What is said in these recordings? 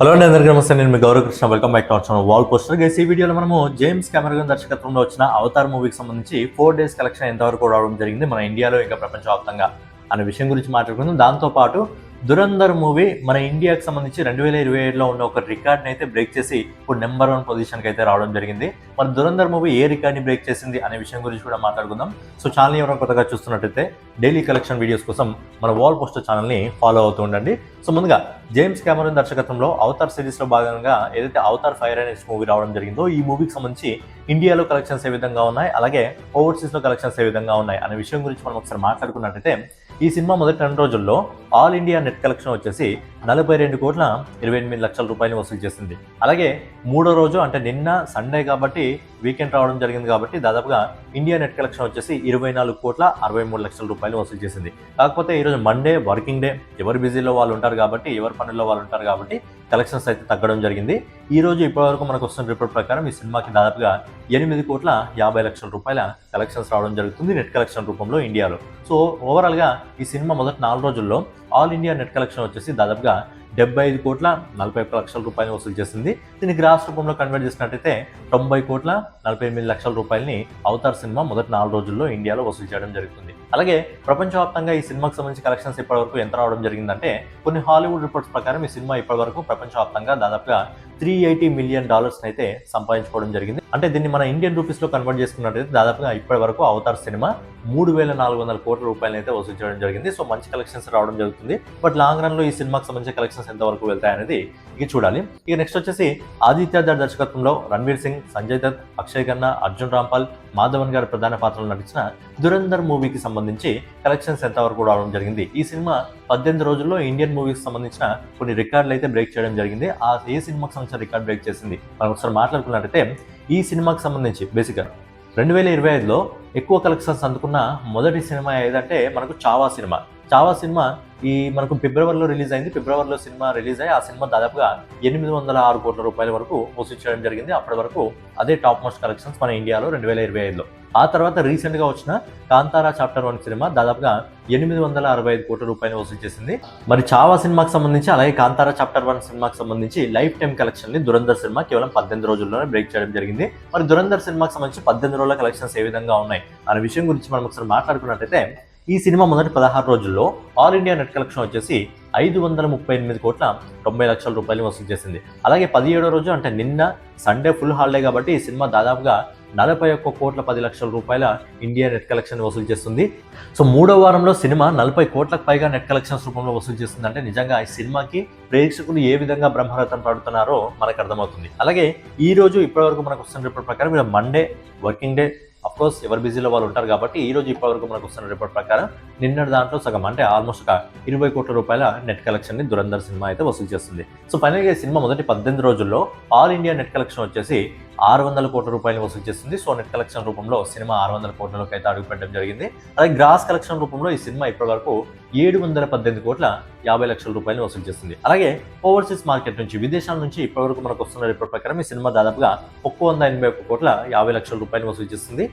Hello అండి అందరికీ నమస్తే. నేను మీ Gauravakrishna welcome back to our wall poster guys ఈ వీడియోలో మనము జేమ్స్ కెమెరగన్ దర్శకత్వంలో వచ్చిన అవతార్ మూవీకి సంబంధించి ఫోర్ డేస్ కలెక్షన్ ఎంతవరకు రావడం జరిగింది మన ఇండియాలో ఇంకా ప్రపంచవ్యాప్తంగా అనే విషయం గురించి మాట్లాడుకుందాం. దాంతోపాటు దురంధర్ మూవీ మన ఇండియాకి సంబంధించి రెండు వేల ఇరవై ఏడులో ఉన్న ఒక రికార్డ్ని అయితే బ్రేక్ చేసి ఇప్పుడు నెంబర్ వన్ పొజిషన్కి అయితే రావడం జరిగింది. మన దురంధర్ మూవీ ఏ రికార్డ్ని బ్రేక్ చేసింది అనే విషయం గురించి కూడా మాట్లాడుకుందాం. సో ఛానల్ ఎవరైనా కొత్తగా చూస్తున్నట్టయితే డైలీ కలెక్షన్ వీడియోస్ కోసం మన వాల్ పోస్టర్ ఛానల్ని ఫాలో అవుతూ ఉండండి. సో ముందుగా జేమ్స్ కెమెరన్ దర్శకత్వంలో అవతార్ సిరీస్లో భాగంగా ఏదైతే అవతార్ ఫైర్ అనే మూవీ రావడం జరిగిందో ఈ మూవీకి సంబంధించి ఇండియాలో కలెక్షన్స్ ఏ విధంగా ఉన్నాయి అలాగే ఓవర్సీస్లో కలెక్షన్స్ ఏ విధంగా ఉన్నాయి అనే విషయం గురించి మనం ఒకసారి మాట్లాడుకున్నట్టయితే ఈ సినిమా మొదటి రెండు రోజుల్లో ఆల్ ఇండియా నెట్ కలెక్షన్ వచ్చేసి నలభై రెండు కోట్ల ఇరవై ఎనిమిది లక్షల రూపాయలు వసూలు చేసింది. అలాగే మూడో రోజు అంటే నిన్న సండే కాబట్టి వీకెండ్ రావడం జరిగింది కాబట్టి దాదాపుగా ఇండియా నెట్ కలెక్షన్ వచ్చేసి ఇరవై నాలుగు కోట్ల అరవై మూడు లక్షల రూపాయలు వసూలు చేసింది. కాకపోతే ఈరోజు మండే వర్కింగ్ డే ఎవరు బిజీలో వాళ్ళు ఉంటారు కాబట్టి ఎవరి పనుల్లో వాళ్ళు ఉంటారు కాబట్టి కలెక్షన్స్ అయితే తగ్గడం జరిగింది. ఈ రోజు ఇప్పటివరకు మనకు వస్తున్న రిపోర్ట్ ప్రకారం ఈ సినిమాకి దాదాపుగా ఎనిమిది కోట్ల యాభై లక్షల రూపాయల కలెక్షన్స్ రావడం జరుగుతుంది నెట్ కలెక్షన్ రూపంలో ఇండియాలో. సో ఓవరాల్గా ఈ సినిమా మొదటి నాలుగు రోజుల్లో ఆల్ ఇండియా నెట్ కలెక్షన్ వచ్చేసి దాదాపుగా డెబ్బై ఐదు కోట్ల నలభై ఒక్క లక్షల రూపాయలు వసూలు చేసింది. దీన్ని గ్రాస్ రూపంలో కన్వర్ట్ చేసినట్టయితే తొంభై కోట్ల నలభై ఎనిమిది లక్షల రూపాయలని అవతార్ సినిమా మొదటి నాలుగు రోజుల్లో ఇండియాలో వసూలు చేయడం జరుగుతుంది. అలాగే ప్రపంచవ్యాప్తంగా ఈ సినిమాకి సంబంధించి కలెక్షన్స్ ఇప్పటివరకు ఎంత రావడం జరిగిందంటే కొన్ని హాలీవుడ్ రిపోర్ట్స్ ప్రకారం ఈ సినిమా ఇప్పటివరకు ప్రపంచవ్యాప్తంగా దాదాపుగా త్రీ ఎయిటీ మిలియన్ డాలర్స్ అయితే సంపాదించుకోవడం జరిగింది. అంటే దీన్ని మన ఇండియన్ రూపీస్లో కన్వర్ట్ చేసుకున్నట్టయితే దాదాపుగా ఇప్పటి వరకు అవతార్ సినిమా మూడు వేల నాలుగు వందల కోట్ల రూపాయలు అయితే వసూలు చేయడం జరిగింది. సో మంచి కలెక్షన్స్ రావడం జరుగుతుంది. బట్ లాంగ్ రన్లో ఈ సినిమాకి సంబంధించిన కలెక్షన్స్ ఎంత వరకు వెళ్తాయనేది ఇక చూడాలి. ఇక నెక్స్ట్ వచ్చేసి ఆదిత్య దర్శకత్వంలో రణ్వీర్ సింగ్ సంజయ్ దత్ అక్షయ్ ఖన్నా అర్జున్ రాంపాల్ మాధవన్ గారి ప్రధాన పాత్రలో నటించిన దురంధర్ మూవీకి సంబంధించి కలెక్షన్స్ ఎంత వరకు రావడం జరిగింది. ఈ సినిమా పద్దెనిమిది రోజుల్లో ఇండియన్ మూవీకి సంబంధించిన కొన్ని రికార్డులు అయితే బ్రేక్ చేయడం జరిగింది. ఆ ఏ సినిమాకి సంబంధించిన రికార్డ్ బ్రేక్ చేసింది? మనం ఒకసారి మాట్లాడుకున్నట్టయితే ఈ సినిమాకి సంబంధించి బేసిక్గా రెండు వేల ఇరవై ఐదులో ఎక్కువ కలెక్షన్స్ అందుకున్న మొదటి సినిమా ఏదంటే మనకు చావా సినిమా. చావా సినిమా ఈ మనకు ఫిబ్రవరిలో రిలీజ్ అయింది. ఫిబ్రవరిలో సినిమా రిలీజ్ అయ్యి ఆ సినిమా దాదాపుగా ఎనిమిది వందల ఆరు కోట్ల రూపాయల వరకు వసూలు చేయడం జరిగింది. అప్పటి వరకు అదే టాప్ మోస్ట్ కలెక్షన్స్ మన ఇండియాలో రెండు వేల ఇరవై ఐదులో. ఆ తర్వాత రీసెంట్గా వచ్చిన కాంతారా చాప్టర్ వన్ సినిమా దాదాపుగా ఎనిమిది వందల అరవై ఐదు కోట్ల రూపాయలు వసూలు చేసింది. మరి చావా సినిమాకి సంబంధించి అలాగే కాంతారా చాప్టర్ వన్ సినిమాకి సంబంధించి లైఫ్ టైం కలెక్షన్ని దురంధర్ సినిమా కేవలం పద్దెనిమిది రోజుల్లోనే బ్రేక్ చేయడం జరిగింది. మరి దురంధర్ సినిమాకి సంబంధించి పద్దెనిమిది రోజుల కలెక్షన్స్ ఏ విధంగా ఉన్నాయి? అనే విషయం గురించి మనం ఒకసారి మాట్లాడుకున్నట్టయితే ఈ సినిమా మొదటి పదహారు రోజుల్లో ఆల్ ఇండియా నెట్ కలెక్షన్ వచ్చేసి ఐదు వందల ముప్పై ఎనిమిది కోట్ల తొంభై లక్షల రూపాయలు వసూలు చేసింది. అలాగే పదిహేడో రోజు అంటే నిన్న సండే ఫుల్ హాలిడే కాబట్టి ఈ సినిమా దాదాపుగా నలభై ఒక్క కోట్ల పది లక్షల రూపాయల ఇండియా నెట్ కలెక్షన్ వసూలు చేస్తుంది. సో మూడో వారంలో సినిమా నలభై కోట్లకు పైగా నెట్ కలెక్షన్స్ రూపంలో వసూలు చేస్తుంది. అంటే నిజంగా ఈ సినిమాకి ప్రేక్షకులు ఏ విధంగా బ్రహ్మరథం పడుతున్నారో మనకు అర్థమవుతుంది. అలాగే ఈ రోజు ఇప్పటివరకు మనకు వస్తున్న రిపోర్ట్ ప్రకారం ఇలా మండే వర్కింగ్ డే కోర్స్ ఎవరు బిజీలో వాళ్ళు ఉంటారు కాబట్టి ఈ రోజు ఇప్పటివరకు మనకు వస్తున్న రిపోర్ట్ ప్రకారం నిన్న దాంట్లో సగం అంటే ఆల్మోస్ట్ ఒక ఇరవై కోట్ల రూపాయల నెట్ కలెక్షన్ని దురంధర్ సినిమా అయితే వసూలు చేస్తుంది. సో ఫైనల్గా ఈ సినిమా మొదటి పద్దెనిమిది రోజుల్లో ఆల్ ఇండియా నెట్ కలెక్షన్ వచ్చేసి ఆరు వందల కోట్ల రూపాయలు వసూలు చేస్తుంది. సో నెట్ కలెక్షన్ రూపంలో సినిమా ఆరు వందల కోట్లలోకి అయితే అడుగుపెట్టడం జరిగింది. అలాగే గ్రాస్ కలెక్షన్ రూపంలో ఈ సినిమా ఇప్పటివరకు ఏడు వందల పద్దెనిమిది కోట్ల యాభై లక్షల రూపాయలు వసూలు చేస్తుంది. అలాగే ఓవర్సీస్ మార్కెట్ నుంచి విదేశాల నుంచి ఇప్పటివరకు మనకు వస్తున్న రిపోర్ట్ ప్రకారం ఈ సినిమా దాదాపుగా ఒక్క వంద ఎనభై ఒక్క కోట్ల యాభై లక్షల రూపాయలు వసూలు చేస్తుంది.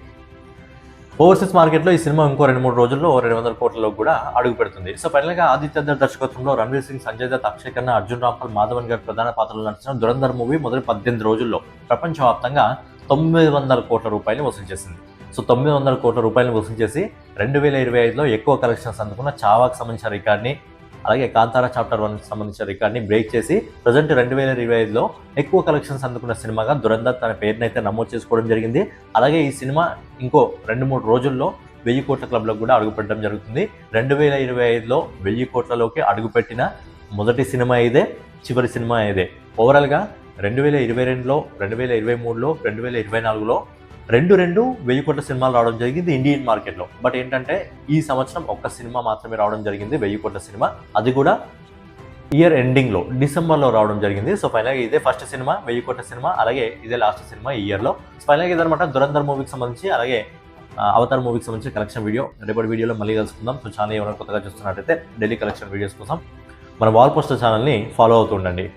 ఓవర్సీస్ మార్కెట్లో ఈ సినిమా ఇంకో రెండు మూడు రోజుల్లో రెండు వందల కోట్లలో కూడా అడుగు పెడుతుంది. సో ఫైనల్గా ఆదిత్య దర్ దర్శకత్వంలో రణవీర్ సింగ్ సంజయ్ దత్ అక్షయ్ ఖన్నా అర్జున్ రాంపాల్ మాధవన్ గారి ప్రధాన పాత్రలు నడిచిన దురంధర్ మూవీ మొదటి పద్దెనిమిది రోజుల్లో ప్రపంచవ్యాప్తంగా తొమ్మిది వందల కోట్ల రూపాయలు వసూలు చేసింది. సో తొమ్మిది వందల కోట్ల రూపాయలు వసూలు చేసి రెండు వేల ఇరవై ఐదులో ఎక్కువ కలెక్షన్స్ అందుకున్న చావాకు సంబంధించిన రికార్డ్ని అలాగే కాంతారా చాప్టర్ వన్ సంబంధించిన రికార్డ్ని బ్రేక్ చేసి ప్రజెంట్ రెండు వేల ఇరవై ఐదులో ఎక్కువ కలెక్షన్స్ అందుకున్న సినిమాగా దురంధర్ తన పేరునైతే అయితే నమోదు చేసుకోవడం జరిగింది. అలాగే ఈ సినిమా ఇంకో రెండు మూడు రోజుల్లో వెయ్యి కోట్ల క్లబ్లో కూడా అడుగుపెట్టడం జరుగుతుంది. రెండు వేల ఇరవై ఐదులో వెయ్యి కోట్లలోకి అడుగుపెట్టిన మొదటి సినిమా ఇదే చివరి సినిమా ఇదే. ఓవరాల్గా రెండు వేల ఇరవై రెండులో రెండు వేల ఇరవై మూడులో రెండు వేల ఇరవై నాలుగులో రెండు రెండు వెయ్యి కోట్ల సినిమాలు రావడం జరిగింది ఇండియన్ మార్కెట్లో. బట్ ఏంటంటే ఈ సంవత్సరం ఒక్క సినిమా మాత్రమే రావడం జరిగింది వెయ్యి కోట్ల సినిమా. అది కూడా ఇయర్ ఎండింగ్లో డిసెంబర్లో రావడం జరిగింది. సో ఫైనల్గా ఇదే ఫస్ట్ సినిమా వెయ్యి కోట్ల సినిమా. అలాగే ఇదే లాస్ట్ సినిమా ఈ ఇయర్లో. ఫైనల్గా ఇదనమాట దురంధర్ మూవీకి సంబంధించి అలాగే అవతార్ మూవీకి సంబంధించి కలెక్షన్ వీడియో. రేపటి వీడియోలో మళ్ళీ కలుసుకుందాం. సో ఛానల్ ఎవరైనా కొత్తగా చూస్తున్నట్టయితే డైలీ కలెక్షన్ వీడియోస్ కోసం మన వాల్ పోస్టర్ ఛానల్ని ఫాలో అవుతుండండి